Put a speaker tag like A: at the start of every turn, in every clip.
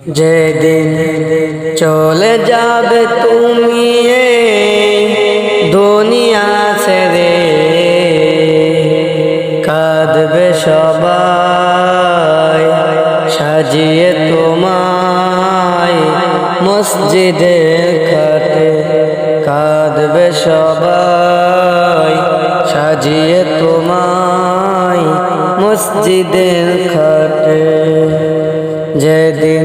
A: যেদিন চলে যাবে তুমি দুনিয়া ছেড়ে, কাঁদবে সবাই, সাজিয়ে তোমায় মসজিদে খাটে, কাঁদবে সবাই, সাজিয়ে তোমায় মসজিদের খাটে। যেদিন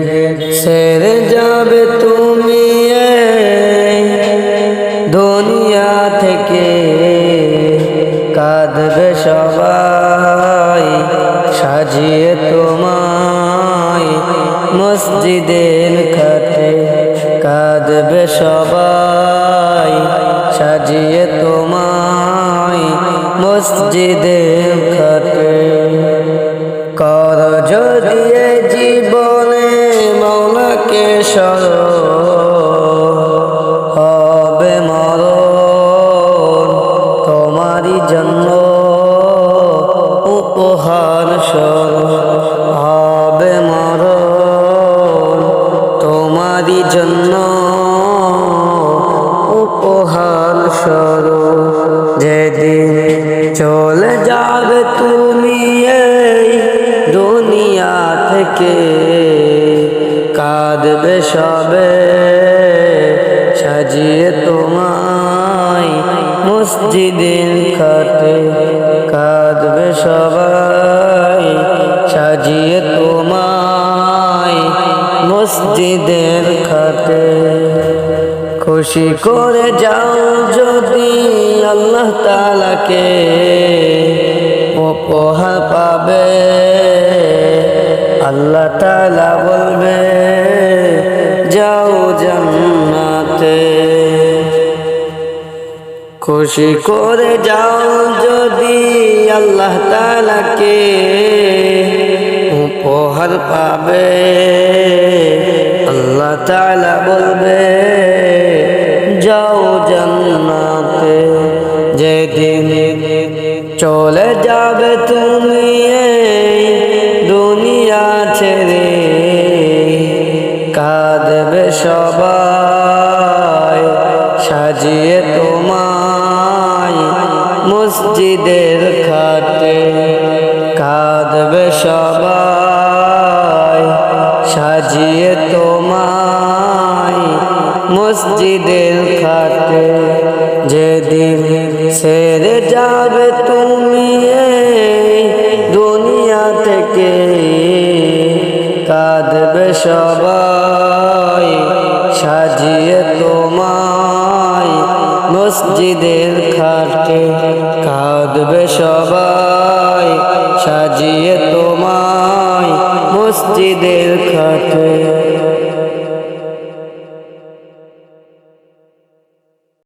A: সেরে যাবে তুমি দুনিয়া থেকে। কাঁদবে সবাই, সাজিয়ে তোমায় মসজিদের খাটে। কাঁদবে সবাই, সাজিয়ে তোমায় মসজিদের উপহার হবে মর তোমারই জন্য উপহার সর যেদিন চলে যাবে তুমি এই দুনিয়া থেকে, কাঁদবে সবে, সাজিয়ে তোমায় মসজিদের খাটে কাঁদবে সবাই, সাজিয়ে তোমায় মসজিদের খাটে। খুশি করে যাও যদি আল্লাহ তালাকে উপহার পাবে। আল্লাহ তালা বলবে খুশি করে যাও যদি আল্লাহ তালাকে উপহার পাবে। আল্লাহ তালা বলবে, যাও জান্নাতে, যেদিন চলে যাবে তুমি দুনিয়া ছেড়ে। কাঁদবে সবাই, সাজিয়ে মসজিদের খাটে কাঁদবে সবাই, সাজিয়ে তোমায় মসজিদের খাটে। যেদিন সেরে যাবে তুমি দুনিয়া থেকে, কাঁদবে সবাই, সাজিয়ে তোমায় মসজিদের খাটে। কাঁদবে সবাই সাজিয়ে তোমায় মসজিদের